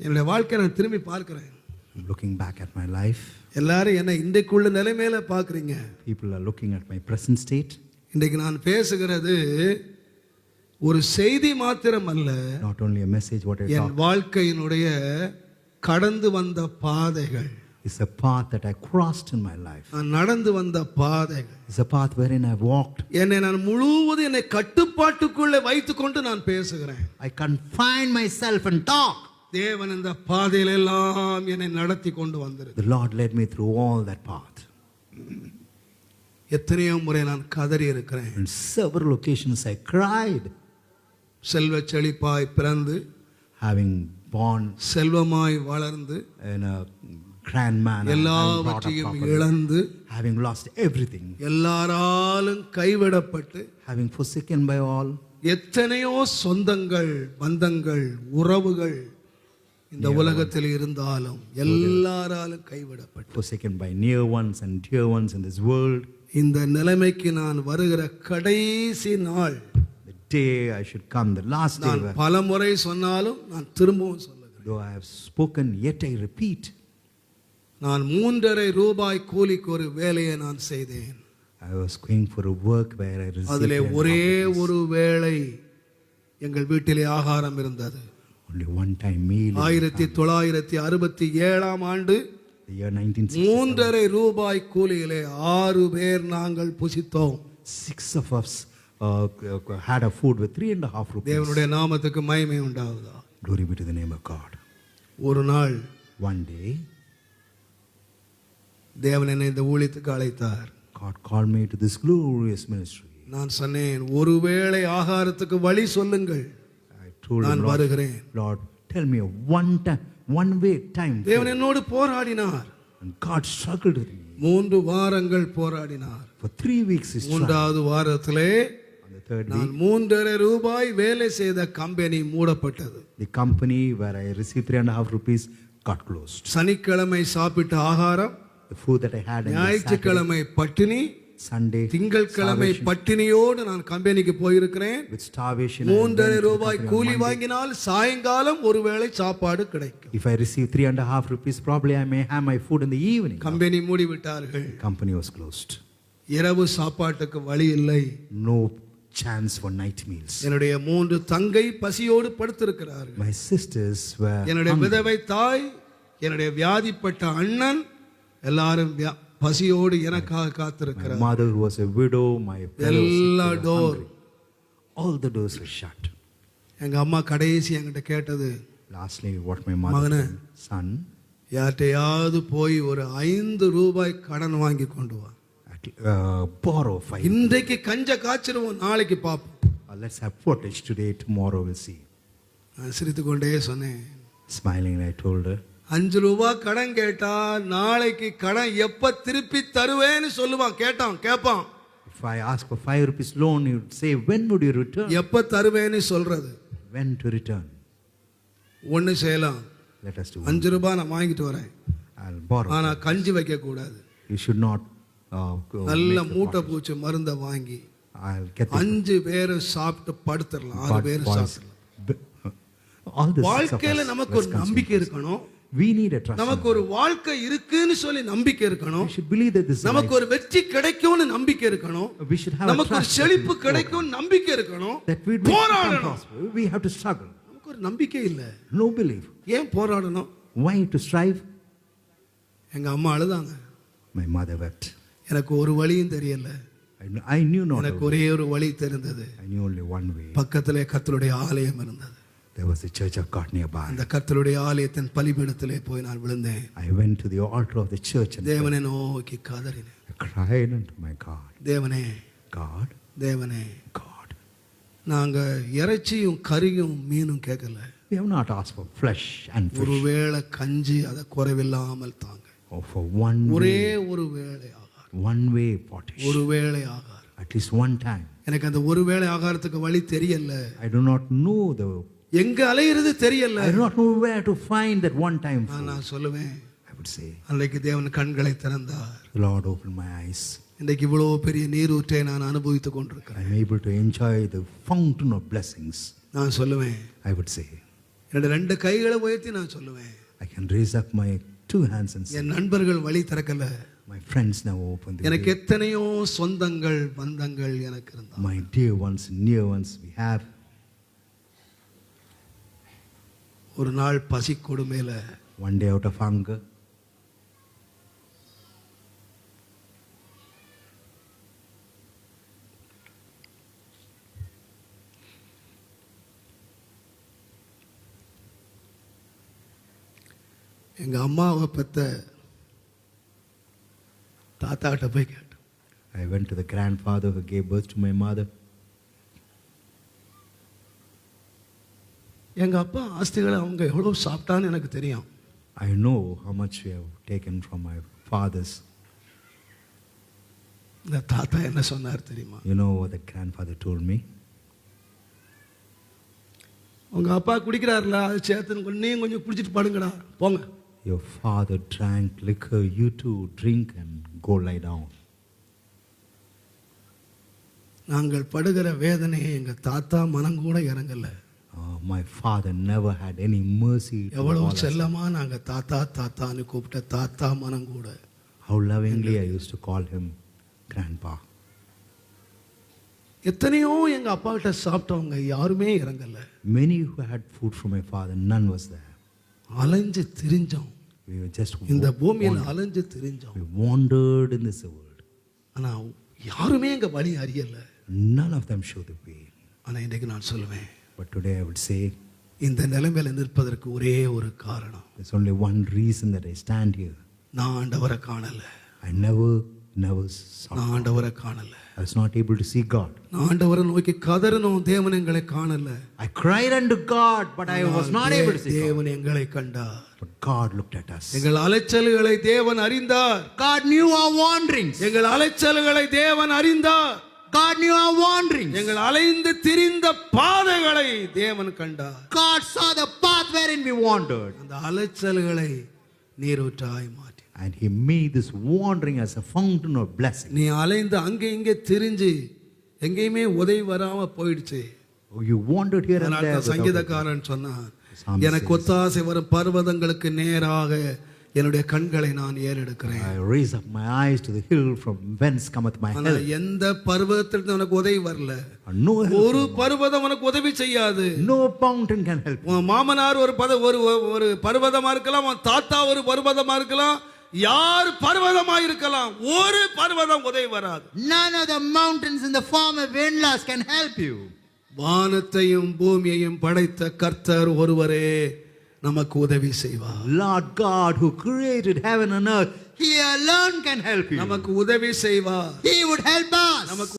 என்னுடைய வாழ்க்கையை நான் திரும்பி பார்க்கிறேன் I'm looking back at my life. எல்லாரும் என்னை இன்றைக்குள்ள நிலைமையில பார்க்குறீங்க People are looking at my present state. இன்றைக்கு நான் பேசுகிறது ஒரு செய்தி மாத்திரம் அல்ல Not only a message, what I N talk. வாழ்க்கையினுடைய கடந்து வந்த பாதைகள் It's a path that I crossed in my life. நான் நடந்து வந்த பாதைகள் It's a path wherein I walked. என்னை நான் முழுவதும் என்னை கட்டுப்பாட்டுக்குள்ளே வைத்துக்கொண்டு நான் பேசுகிறேன் I confine myself and talk. தேவன் இந்த பாதையில எல்லாம் என்னை நடத்தி கொண்டு வந்திருக்கு The Lord led me through all that path. எத்தனையோ முறை நான் கதறி இருக்கிறேன் On several occasions, I cried, செல்வ செழிப்பாய் பிறந்து having born செல்வமாய் வளர்ந்து in a grand up எல்லாவற்றையும் இழந்து having lost everything, எல்லாராலும் கைவிடப்பட்டு having forsaken by all, எத்தனையோ சொந்தங்கள் பந்தங்கள் உறவுகள் இந்த உலகத்தில் இருந்தாலும் எல்லாராலும் கைவிடப்பட்டு forsaken by near ones and dear ones in this world. இந்த நிலைமைக்கு நான் வருகிற கடைசி நாள் The day I should come, the last day, நான் பல முறை சொன்னாலும் நான் திரும்பவும் சொல்லுகிறேன் though I have spoken, yet I repeat, நான் மூன்றரை ரூபாய் கூலிக்கு ஒரு வேலையை நான் செய்தேன் I was going for a work where I received அதிலே ஒரே. ஒரு வேளை எங்கள் வீட்டிலே ஆகாரம் இருந்தது only one time meal. in ஆயிரத்தி தொள்ளாயிரத்தி அறுபத்தி ஏழாம் ஆண்டு The year 1967, மூன்றரை ரூபாய் கூலியிலே ஆறு பேர் நாங்கள் புசித்தோம் six of us uh, had a food with three and a half rupees. தேவனுடைய நாமத்துக்கு மகிமை உண்டாகுதா Glory be to the name of God. ஒரு நாள் One day, தேவன் என்னை இந்த ஊழியத்துக்கு அழைத்தார் God called me to this glorious ministry. நான் சொன்னேன் ஒருவேளை ஆகாரத்துக்கு வழி சொல்லுங்கள் told நான் him, Lord, வருகிறேன் Lord, tell me one time, one way time. தேவன் என்னோடு போராடினார் And God struggled with me. மூன்று வாரங்கள் போராடினார் For three weeks, he struggled. மூன்றாவது வாரத்திலே On the third நான் மூன்றரை ரூபாய் வேலை செய்த கம்பெனி மூடப்பட்டது the company where I received three and a half rupees got closed. சனிக்கிழமை சாப்பிட்ட ஆகாரம் The food that I had on the Saturday, ஞாயிற்றுக்கிழமை பட்டினி Sunday, திங்கட்கிழமை பட்டினியோடு நான் கம்பெனிக்கு போயிருக்கிறேன் with starvation. I மூன்றரை went to the ரூபாய் company on கூலி Monday. வாங்கினால் சாயங்காலம் ஒருவேளை சாப்பாடு கிடைக்கும் If I receive three and a half rupees, probably I may have my food in the evening. Company மூடிவிட்டார்கள் Company was closed. இரவு சாப்பாட்டுக்கு வழி இல்லை No chance for night meals. என்னுடைய மூன்று தங்கை பசியோடு படுத்திருக்கிறார்கள் My sisters were என்னுடைய hungry. விதவை தாய் என்னுடைய வியாதிப்பட்ட அண்ணன் எல்லாரும் வியா- பசியோடு எனக்காக காத்திருக்கிறார் mother was a widow, my எல்லா door. All the doors were shut. எங்க அம்மா கடைசி என்கிட்ட கேட்டது what my mother மகனே. son, யார்கிட்டயாவது போய் ஒரு ஐந்து ரூபாய் கடன் வாங்கி கொண்டு வா uh, borrow five. இன்றைக்கு கஞ்ச காய்ச்சிருவோம் நாளைக்கு பார்ப்போம் Uh, have footage today, tomorrow we'll see. நான் சிரித்து கொண்டே சொன்னேன் I told her, அஞ்சு ரூபாய் கடன் கேட்டா நாளைக்கு கடன் எப்ப திருப்பி தருவேன்னு சொல்லுவான் கேட்டான் கேட்பான் if I ask for five rupees loan, you would say, when would you return? எப்ப தருவேன்னு சொல்றது When to return? ஒண்ணு செய்யலாம் Let us do. அஞ்சு ரூபாய் நான் வாங்கிட்டு வரேன் I'll borrow. ஆனா கஞ்சி வைக்க கூடாது You should not. Uh, go நல்ல make the மூட்டை. பூச்சி மருந்தை வாங்கி I'll get the அஞ்சு பேரு சாப்பிட்டு படுத்துடலாம் ஆறு boys. சாப்பிடலாம் B- All the six of வாழ்க்கையில us, நமக்கு let's ஒரு consume. நம்பிக்கை இருக்கணும் We need a trust. நமக்கு ஒரு வாழ்க்கை இருக்குன்னு சொல்லி நம்பிக்கை இருக்கணும் We should believe that this is நமக்கு. ஒரு வெற்றி கிடைக்கும்னு நம்பிக்கை இருக்கணும் We should have a நமக்கு ஒரு செழிப்பு கிடைக்கும் நம்பிக்கை இருக்கணும் that we போராடணும். We have to struggle. நமக்கு ஒரு நம்பிக்கை இல்ல No belief. ஏன் போராடணும் Why to strive? எங்க அம்மா அழுதாங்க My mother wept. எனக்கு ஒரு வழியும் தெரியல I, kn- I knew not. எனக்கு. ஒரே ஒரு வழி தெரிந்தது I knew only one way. பக்கத்திலே கர்த்தருடைய ஆலயம் இருந்தது There was a church of God nearby. அந்த கர்த்தருடைய ஆலயத்தின் பலிபீடத்திலே போய் நான் விழுந்தேன் I went to the altar of the church and தேவனை நோக்கி கதறினேன் I cried unto my God. தேவனே God, தேவனே God. நாங்க இறைச்சியும் கறியும் மீனும் கேட்கல We have not asked for flesh and fish. ஒருவேளை கஞ்சி அதை குறைவில்லாமல் தாங்க Or for one ஒரே ஒரு வேளை ஆகாரம் one way pottage. ஒரு வேளை ஆகாரம் At least one time. எனக்கு அந்த ஒரு வேளை ஆகாரத்துக்கு வழி தெரியல I do not know the. எங்க அலையிறது தெரியல I do not know where to find that one time ஆனா food. நான் சொல்லுவேன் I would say, அன்றைக்கு தேவன் கண்களை திறந்தார் the Lord opened my eyes. இன்றைக்கு இவ்வளவு பெரிய நீரூற்றை நான் அனுபவித்துக் கொண்டிருக்கிறேன் I'm able to enjoy the fountain of blessings. நான் சொல்லுவேன் I would say, என்னோட ரெண்டு கைகளை உயர்த்தி நான் சொல்லுவேன் I can raise up my two hands and say, என் நண்பர்கள் வழி திறக்கல My friends never open the எனக்கு way. எத்தனையோ சொந்தங்கள் பந்தங்கள் எனக்கு இருந்தா My dear ones, near ones, we have. ஒரு நாள் பசி கொடுமையில One day out of hunger, எங்க அம்மாவை பெத்த தாத்தாட்ட போய் கேட்டேன் I went to the grandfather who gave birth to my mother. எங்க அப்பா ஆஸ்திகளை அவங்க எவ்வளவு சாப்பிட்டான்னு எனக்கு தெரியும் I know how much we have taken from my fathers. இந்த தாத்தா என்ன சொன்னார் தெரியுமா You know what the grandfather told me? உங்க அப்பா குடிக்கிறாருல அது சேர்த்து நீயும் கொஞ்சம் குடிச்சிட்டு படுங்கடா போங்க Your father drank liquor, you too drink and go lie down. நாங்கள் படுகிற வேதனையை எங்க தாத்தா மனம் கூட இறங்கல Uh, my father never had any mercy. to all எவ்வளவு us. செல்லமா நாங்க தாத்தா தாத்தான்னு கூப்பிட்ட தாத்தா மனம் கூட How lovingly I used to call him grandpa. எத்தனையோ எங்க அப்பா கிட்ட சாப்பிட்டவங்க யாருமே இறங்கல Many who had food from my father, none was there. அலைஞ்சு திரிஞ்சோம் just இந்த பூமியில் அலைஞ்சு திரிஞ்சோம் we wandered in this world. ஆனா யாருமே எங்க வழி அறியல None of them showed the way. ஆனா இன்னைக்கு நான் சொல்லுவேன் But today I would say இந்த நிலைமையில நிற்பதற்கு ஒரே ஒரு காரணம் there's only one reason that I stand here. நான் ஆண்டவரை காணல I never, never saw. நான் ஆண்டவரை காணல I was not able to see God. நான் ஆண்டவரை நோக்கி கதறணும் தேவன் எங்களை காணல I cried unto God, but I was not ஆனால் able to see God. தேவன் எங்களை கண்டார் But God looked at us. எங்கள் அலைச்சல்களை தேவன் அறிந்தார் God knew our wanderings. எங்கள் அலைச்சல்களை தேவன் அறிந்தார் God knew our wanderings. எங்கள் அலைந்து திரிந்த பாதைகளை தேவன் கண்டார் God saw the path wherein we wandered. அந்த அலைச்சல்களை நீரூற்றாய் மாற்றி And He made this wandering as a fountain of blessing. நீ அலைந்து அங்கே இங்கே திரிஞ்சு எங்கேயுமே உதவி வராம போயிடுச்சு Oh, you wandered here and there. சங்கீதக்காரன் சொன்னான் எனக்கு ஒத்தாசை வரும் பர்வதங்களுக்கு நேராக என்னுடைய கண்களை நான் ஏறெடுக்கிறேன் I raise up my eyes to the hill from whence cometh my help. எந்த பர்வதத்திலிருந்து உனக்கு உதவி வரல no help, ஒரு பர்வதம் உனக்கு உதவி செய்யாது no mountain can help. உன் மாமனார் ஒரு பத ஒரு ஒரு பர்வதமா இருக்கலாம் உன் தாத்தா ஒரு பர்வதமா இருக்கலாம் யார் பர்வதமா இருக்கலாம் ஒரு பர்வதம் உதவி வராது None of the mountains in the form of in-laws can help you. வானத்தையும் பூமியையும் படைத்த கர்த்தர் ஒருவரே நமக்கு உதவி செய்வார் Lord God, who created heaven and earth, He alone can help you. நமக்கு உதவி செய்வார் He would help us. நமக்கு